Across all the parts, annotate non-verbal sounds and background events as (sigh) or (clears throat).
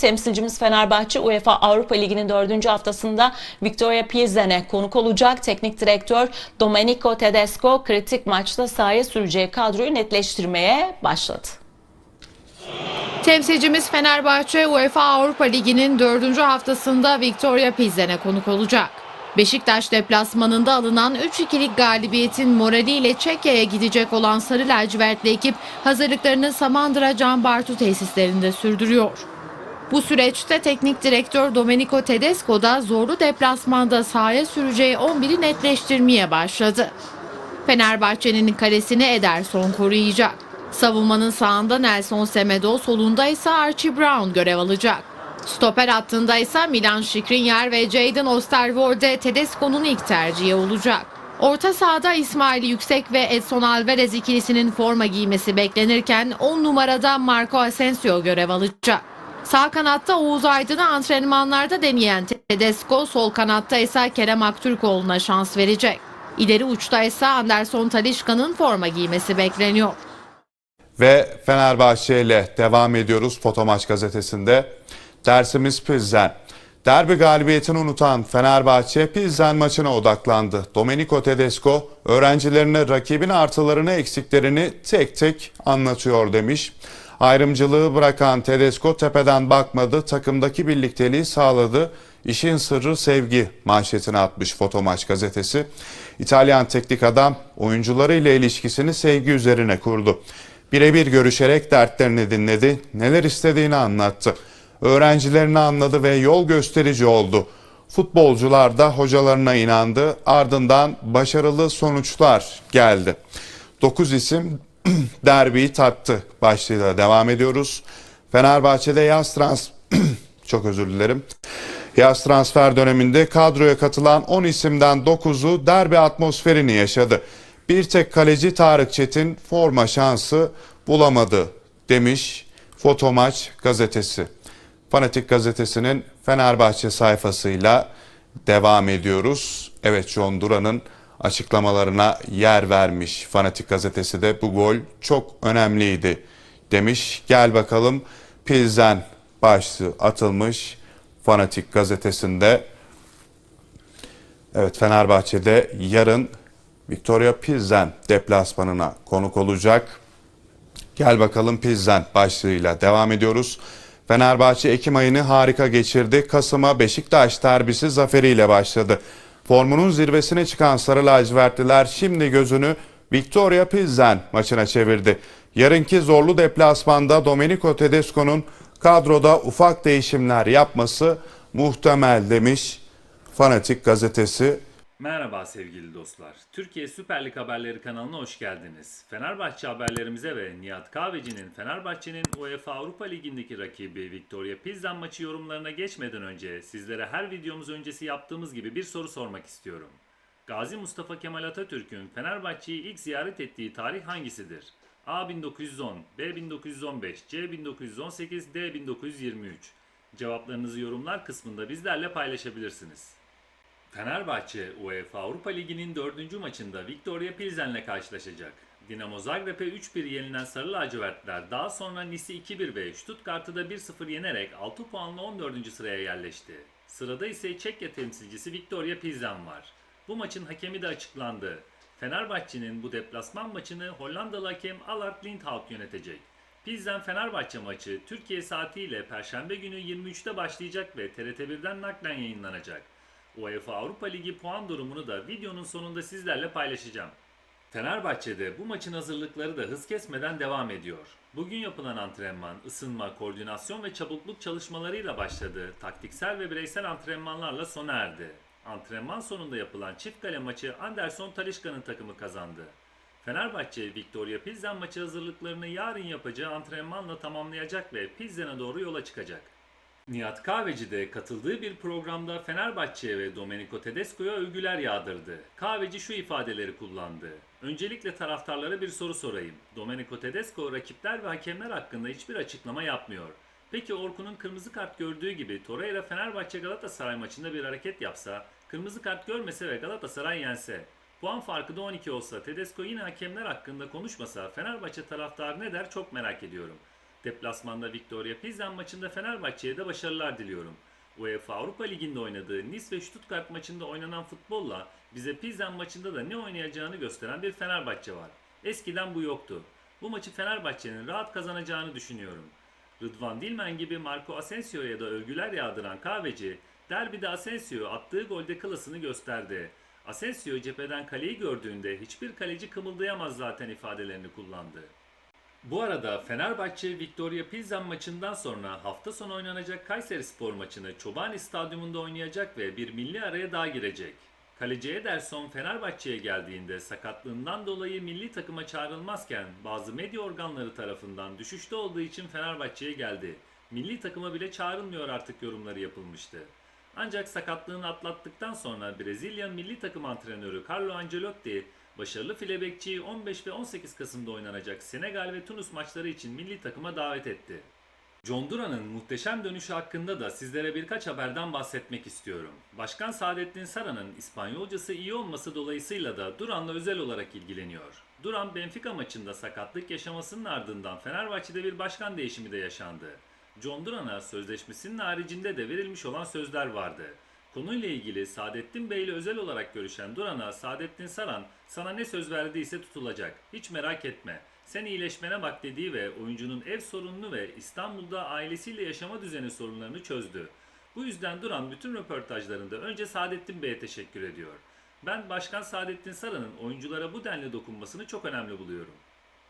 Temsilcimiz Fenerbahçe UEFA Avrupa Ligi'nin dördüncü haftasında Victoria Pilsen'e konuk olacak. Teknik direktör Domenico Tedesco kritik maçta sahaya süreceği kadroyu netleştirmeye başladı. Temsilcimiz Fenerbahçe UEFA Avrupa Ligi'nin dördüncü haftasında Victoria Pilsen'e konuk olacak. Beşiktaş deplasmanında alınan 3-2'lik galibiyetin moraliyle Çekya'ya gidecek olan Sarı Lacivertli ekip hazırlıklarını Samandıra Can Bartu tesislerinde sürdürüyor. Bu süreçte teknik direktör Domenico Tedesco da zorlu deplasmanda sahaya süreceği 11'i netleştirmeye başladı. Fenerbahçe'nin kalesini Ederson koruyacak. Savunmanın sağında Nelson Semedo, solunda ise Archie Brown görev alacak. Stoper hattında ise Milan Skriniar ve Jadon Osterwolde Tedesco'nun ilk tercihi olacak. Orta sahada İsmail Yüksek ve Edson Alvarez ikilisinin forma giymesi beklenirken 10 numarada Marco Asensio görev alacak. Sağ kanatta Oğuz Aydın'ı antrenmanlarda deneyen Tedesco, sol kanatta ise Kerem Aktürkoğlu'na şans verecek. İleri uçta ise Anderson Talişka'nın forma giymesi bekleniyor. Ve Fenerbahçe ile devam ediyoruz Fotomaç gazetesinde. Dersimiz Pilsen. Derbi galibiyetini unutan Fenerbahçe Pilsen maçına odaklandı. Domenico Tedesco öğrencilerine rakibin artılarını eksiklerini tek tek anlatıyor demiş. Ayrımcılığı bırakan Tedesco tepeden bakmadı, takımdaki birlikteliği sağladı. İşin sırrı sevgi manşetine atmış Fotomaç gazetesi. İtalyan teknik adam oyuncularıyla ilişkisini sevgi üzerine kurdu. Birebir görüşerek dertlerini dinledi, neler istediğini anlattı. Öğrencilerini anladı ve yol gösterici oldu. Futbolcular da hocalarına inandı. Ardından başarılı sonuçlar geldi. 9 isim (clears throat) derbiyi tattı başlığıyla devam ediyoruz. Fenerbahçe'de yaz trans (clears throat) çok özür dilerim. Yaz transfer döneminde kadroya katılan 10 isimden 9'u derbi atmosferini yaşadı. Bir tek kaleci Tarık Çetin forma şansı bulamadı demiş Fotomaç gazetesi. Fanatik gazetesinin Fenerbahçe sayfasıyla devam ediyoruz. Evet John Duran'ın açıklamalarına yer vermiş. Fanatik gazetesi de bu gol çok önemliydi demiş. Gel bakalım Pilzen başlığı atılmış Fanatik gazetesinde. Evet Fenerbahçe'de yarın Victoria Pilsen deplasmanına konuk olacak. Gel bakalım Pilsen başlığıyla devam ediyoruz. Fenerbahçe Ekim ayını harika geçirdi. Kasım'a Beşiktaş derbisi zaferiyle başladı. Formunun zirvesine çıkan Sarı Lacivertliler şimdi gözünü Victoria Pilsen maçına çevirdi. Yarınki zorlu deplasmanda Domenico Tedesco'nun kadroda ufak değişimler yapması muhtemel demiş Fanatik gazetesi. Merhaba sevgili dostlar. Türkiye Süper Lig Haberleri kanalına hoş geldiniz. Fenerbahçe haberlerimize ve Nihat Kahveci'nin Fenerbahçe'nin UEFA Avrupa Ligi'ndeki rakibi Victoria Pilsen maçı yorumlarına geçmeden önce sizlere her videomuz öncesi yaptığımız gibi bir soru sormak istiyorum. Gazi Mustafa Kemal Atatürk'ün Fenerbahçe'yi ilk ziyaret ettiği tarih hangisidir? A 1910, B 1915, C 1918, D 1923. Cevaplarınızı yorumlar kısmında bizlerle paylaşabilirsiniz. Fenerbahçe UEFA Avrupa Ligi'nin dördüncü maçında Victoria Pilsen'le karşılaşacak. Dinamo Zagreb'e 3-1 yenilen Sarı Lacivertler daha sonra Nice'i 2-1 ve Stuttgart'ı da 1-0 yenerek 6 puanla 14. sıraya yerleşti. Sırada ise Çekya temsilcisi Victoria Pilsen var. Bu maçın hakemi de açıklandı. Fenerbahçe'nin bu deplasman maçını Hollandalı hakem Allard Lindhout yönetecek. Pilsen Fenerbahçe maçı Türkiye saatiyle Perşembe günü 23'te başlayacak ve TRT1'den naklen yayınlanacak. UEFA Avrupa Ligi puan durumunu da videonun sonunda sizlerle paylaşacağım. Fenerbahçe'de bu maçın hazırlıkları da hız kesmeden devam ediyor. Bugün yapılan antrenman, ısınma, koordinasyon ve çabukluk çalışmalarıyla başladı. Taktiksel ve bireysel antrenmanlarla sona erdi. Antrenman sonunda yapılan çift kale maçı Anderson Talişka'nın takımı kazandı. Fenerbahçe, Victoria Pilsen maçı hazırlıklarını yarın yapacağı antrenmanla tamamlayacak ve Pilsen'e doğru yola çıkacak. Nihat Kahveci de katıldığı bir programda Fenerbahçe'ye ve Domenico Tedesco'ya övgüler yağdırdı. Kahveci şu ifadeleri kullandı. Öncelikle taraftarlara bir soru sorayım. Domenico Tedesco rakipler ve hakemler hakkında hiçbir açıklama yapmıyor. Peki Orkun'un kırmızı kart gördüğü gibi Torreira Fenerbahçe Galatasaray maçında bir hareket yapsa, kırmızı kart görmese ve Galatasaray yense, puan farkı da 12 olsa Tedesco yine hakemler hakkında konuşmasa Fenerbahçe taraftarı ne der çok merak ediyorum. Deplasmanda Victoria Pilsen maçında Fenerbahçe'ye de başarılar diliyorum. UEFA Avrupa Ligi'nde oynadığı Nice ve Stuttgart maçında oynanan futbolla bize Pilsen maçında da ne oynayacağını gösteren bir Fenerbahçe var. Eskiden bu yoktu. Bu maçı Fenerbahçe'nin rahat kazanacağını düşünüyorum. Rıdvan Dilmen gibi Marco Asensio'ya da övgüler yağdıran kahveci, derbide Asensio attığı golde klasını gösterdi. Asensio cepheden kaleyi gördüğünde hiçbir kaleci kımıldayamaz zaten ifadelerini kullandı. Bu arada Fenerbahçe Victoria Pilsen maçından sonra hafta sonu oynanacak Kayseri Spor maçını Çobani Stadyumunda oynayacak ve bir milli araya daha girecek. Kaleci Ederson Fenerbahçe'ye geldiğinde sakatlığından dolayı milli takıma çağrılmazken bazı medya organları tarafından düşüşte olduğu için Fenerbahçe'ye geldi. Milli takıma bile çağrılmıyor artık yorumları yapılmıştı. Ancak sakatlığını atlattıktan sonra Brezilya milli takım antrenörü Carlo Ancelotti başarılı filebekçiyi 15 ve 18 Kasım'da oynanacak Senegal ve Tunus maçları için milli takıma davet etti. John Duran'ın muhteşem dönüşü hakkında da sizlere birkaç haberden bahsetmek istiyorum. Başkan Saadettin Saran'ın İspanyolcası iyi olması dolayısıyla da Duran'la özel olarak ilgileniyor. Duran Benfica maçında sakatlık yaşamasının ardından Fenerbahçe'de bir başkan değişimi de yaşandı. John Duran'a sözleşmesinin haricinde de verilmiş olan sözler vardı. Konuyla ilgili Saadettin Bey ile özel olarak görüşen Duran'a Saadettin Saran sana ne söz verdiyse tutulacak. Hiç merak etme. Sen iyileşmene bak dediği ve oyuncunun ev sorununu ve İstanbul'da ailesiyle yaşama düzeni sorunlarını çözdü. Bu yüzden Duran bütün röportajlarında önce Saadettin Bey'e teşekkür ediyor. Ben Başkan Saadettin Saran'ın oyunculara bu denli dokunmasını çok önemli buluyorum.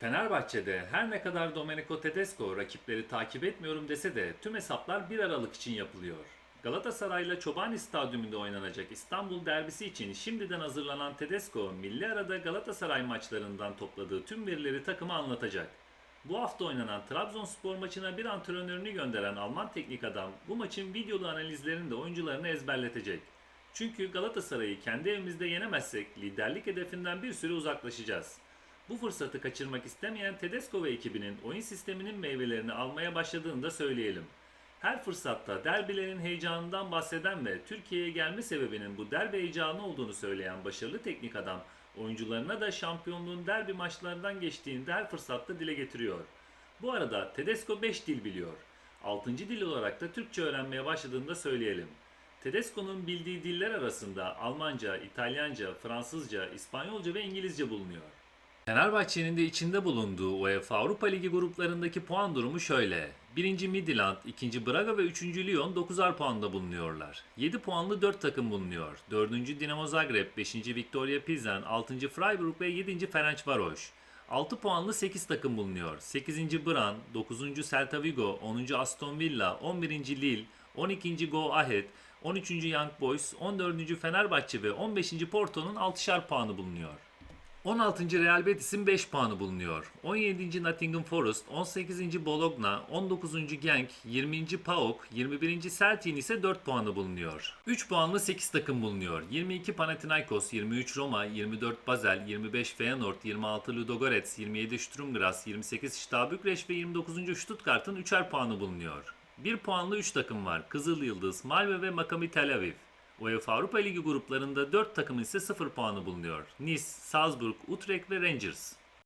Fenerbahçe'de her ne kadar Domenico Tedesco rakipleri takip etmiyorum dese de tüm hesaplar 1 Aralık için yapılıyor. Galatasaray'la Çobani Stadyumunda oynanacak İstanbul derbisi için şimdiden hazırlanan Tedesco, milli arada Galatasaray maçlarından topladığı tüm verileri takıma anlatacak. Bu hafta oynanan Trabzonspor maçına bir antrenörünü gönderen Alman teknik adam bu maçın videolu analizlerini de oyuncularına ezberletecek. Çünkü Galatasaray'ı kendi evimizde yenemezsek liderlik hedefinden bir süre uzaklaşacağız. Bu fırsatı kaçırmak istemeyen Tedesco ve ekibinin oyun sisteminin meyvelerini almaya başladığını da söyleyelim. Her fırsatta derbilerin heyecanından bahseden ve Türkiye'ye gelme sebebinin bu derbi heyecanı olduğunu söyleyen başarılı teknik adam, oyuncularına da şampiyonluğun derbi maçlarından geçtiğinde her fırsatta dile getiriyor. Bu arada Tedesco 5 dil biliyor. 6. dil olarak da Türkçe öğrenmeye başladığını da söyleyelim. Tedesco'nun bildiği diller arasında Almanca, İtalyanca, Fransızca, İspanyolca ve İngilizce bulunuyor. Fenerbahçe'nin de içinde bulunduğu UEFA Avrupa Ligi gruplarındaki puan durumu şöyle. 1. Midland, 2. Braga ve 3. Lyon 9'ar puanda bulunuyorlar. 7 puanlı 4 takım bulunuyor. 4. Dinamo Zagreb, 5. Victoria Pilsen, 6. Freiburg ve 7. Ferencvaros. 6 puanlı 8 takım bulunuyor. 8. Bran, 9. Celta Vigo, 10. Aston Villa, 11. Lille, 12. Go Ahead, 13. Young Boys, 14. Fenerbahçe ve 15. Porto'nun 6'şar puanı bulunuyor. 16. Real Betis'in 5 puanı bulunuyor. 17. Nottingham Forest, 18. Bologna, 19. Genk, 20. PAOK, 21. Celtic'in ise 4 puanı bulunuyor. 3 puanlı 8 takım bulunuyor. 22 Panathinaikos, 23 Roma, 24 Basel, 25 Feyenoord, 26 Ludogorets, 27 Sturm Graz, 28 Steaua Bükreş ve 29. Stuttgart'ın 3'er puanı bulunuyor. 1 puanlı 3 takım var. Kızıl Yıldız, Malmö ve Maccabi Tel Aviv. UEFA Avrupa Ligi gruplarında 4 takımın ise 0 puanı bulunuyor. Nice, Salzburg, Utrecht ve Rangers.